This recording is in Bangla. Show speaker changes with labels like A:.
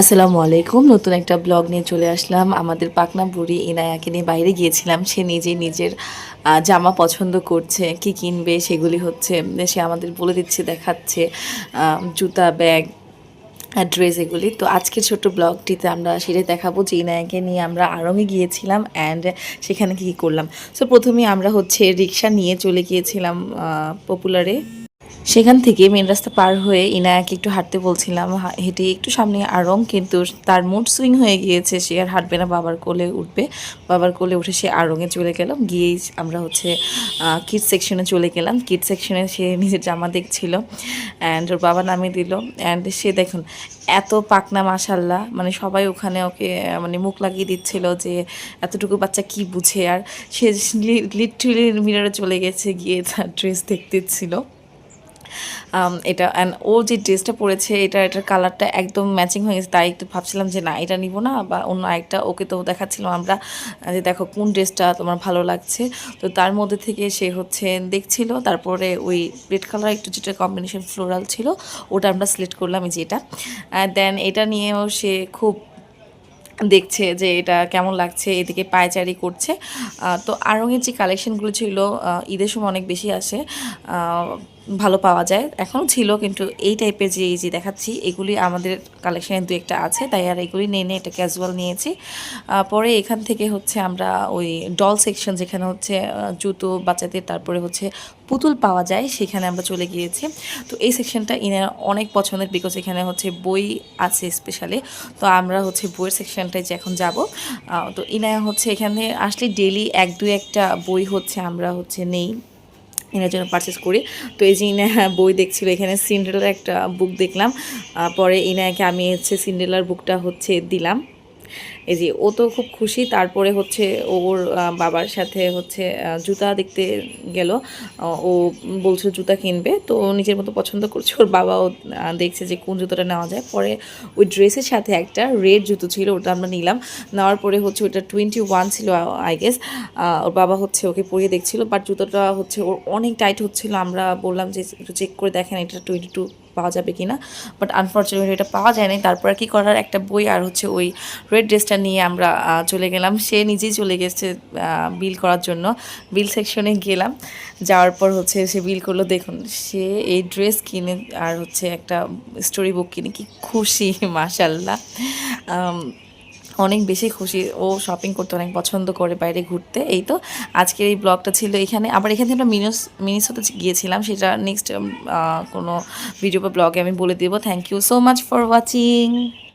A: আসসালামু আলাইকুম। নতুন একটা ব্লগ নিয়ে চলে আসলাম। আমাদের পাকনা বুড়ি ইনায়াকে নিয়ে বাইরে গিয়েছিলাম। সে নিজে নিজের জামা পছন্দ করছে, কি কিনবে সেগুলি হচ্ছে, সে আমাদের বলে দিচ্ছে, দেখাচ্ছে জুতা, ব্যাগ ড্রেস এগুলি। তো আজকের ছোট্ট ব্লগটিতে আমরা সেটাই দেখাবো যে ইনায়াকে নিয়ে আমরা আরঙে গিয়েছিলাম অ্যান্ড সেখানে কী কী করলাম। সো প্রথমে আমরা হচ্ছে রিক্সা নিয়ে চলে গিয়েছিলাম পপুলারে সেখান থেকে মেন রাস্তা পার হয়ে ইনায়াকে একটু হাঁটতে বলছিলাম। হেঁটে একটু সামনে আরং, কিন্তু তার মুড সুইং হয়ে গিয়েছে। সে আর হাঁটবে না, বাবার কোলে উঠবে। বাবার কোলে উঠে সে আরঙে চলে গেলাম গিয়েই আমরা হচ্ছে কিড সেকশনে চলে গেলাম। কিড সেকশনে সে নিজের জামা দেখছিল অ্যান্ড ওর বাবা নামিয়ে দিল। অ্যান্ড সে দেখুন, এত পাকনা মাসাল্লাহ মানে সবাই ওখানে ওকে মানে মুখ লাগিয়ে দিচ্ছিল যে, এতটুকু বাচ্চা কি বুঝে? আর সে লিটারেলি মিররে চলে গেছে, গিয়ে তার ড্রেস দেখতেছিল এটা অ্যান্ড ও যে ড্রেসটা পরেছে, এটা, এটার কালারটা একদম ম্যাচিং হয়ে গেছে। তাই একটু ভাবছিলাম যে, না, এটা নিব না, বা অন্য আরেকটা ওকে তো দেখাচ্ছিলাম আমরা যে দেখো কোন ড্রেসটা তোমার ভালো লাগছে। তো তার মধ্যে থেকে সে হচ্ছে দেখছিল, তারপরে ওই রেড কালার একটু যেটা কম্বিনেশন ফ্লোরাল ছিল, ওটা আমরা সিলেক্ট করলাম, এই যে এটা। দেন এটা নিয়েও সে খুব দেখছে যে, এটা কেমন লাগছে, এদিকে পায়চারি করছে। তো আড়ঙের যে কালেকশনগুলো ছিল ঈদের সময় অনেক বেশি আসে। ভালো পাওয়া যায়। এখনও ছিল কিন্তু এই টাইপের যে এই যে দেখাচ্ছি, এগুলি আমাদের কালেকশানে দু একটা আছে, তাই আর এগুলি নিয়ে নিয়ে এটা ক্যাজুয়াল নিয়েছি। পরে এখান থেকে হচ্ছে আমরা ওই ডল সেকশন যেখানে হচ্ছে জুতো বাচ্চাদের, তারপরে হচ্ছে পুতুল পাওয়া যায়, সেখানে আমরা চলে গিয়েছি। তো এই সেকশনটা ইনার অনেক পছন্দের বিকজ এখানে হচ্ছে বই আছে স্পেশালি তো আমরা হচ্ছে বইয়ের সেকশনটায় যে এখন যাব তো ইনায়া হচ্ছে এখানে আসলে ডেলি এক দুই একটা বই হচ্ছে আমরা হচ্ছে নেই। এনার জন্য পারচেস করি। তো এই যে ইনা বই দেখছিল, এখানে সিন্ডেলার একটা বুক দেখলাম। পরে ইনাকে আমি হচ্ছে সিন্ডেলার বুকটা হচ্ছে দিলাম। এই যে ও তো খুব খুশি, তারপরে হচ্ছে ওর বাবার সাথে হচ্ছে জুতা দেখতে গেল। ও বলছিল জুতা কিনবে, তো নিজের মতো পছন্দ করছে। ওর বাবাও দেখছে যে কোন জুতোটা নেওয়া যায়। পরে ওই ড্রেসের সাথে একটা রেড জুতো ছিল, ওটা আমরা নিলাম। নেওয়ার পরে হচ্ছে ওটা টোয়েন্টি ওয়ান ছিল আই গেস ওর বাবা হচ্ছে ওকে পরিয়ে দেখছিল বাট জুতোটা হচ্ছে ওর অনেক টাইট হচ্ছিল। আমরা বললাম যে একটু চেক করে দেখেন, এটা টোয়েন্টি টু পাওয়া যাবে কি না বাট আনফর্চুনেটলি এটা পাওয়া যায়নি। তারপর আর কি করার? একটা বই আর হচ্ছে ওই রেড ড্রেসটা নিয়ে আমরা চলে গেলাম। সে নিজেই চলে গেছে বিল করার জন্য। বিল সেকশনে গেলাম। যাওয়ার পর হচ্ছে সে বিল করল। দেখুন সে এই ড্রেস কিনে আর হচ্ছে একটা স্টোরি বুক কিনে কি খুশি মাশাল্লাহ আম, অনেক বেশি খুশি। ও শপিং করতে অনেক পছন্দ করে বাইরে ঘুরতে। এই তো আজকের এই ব্লগটা ছিল এখানে। আবার এখান থেকে আমরা মিনিস মিনিসোতে গিয়েছিলাম সেটা নেক্সট কোনো ভিডিও বা ব্লগে আমি বলে দেবো। Thank you so much for watching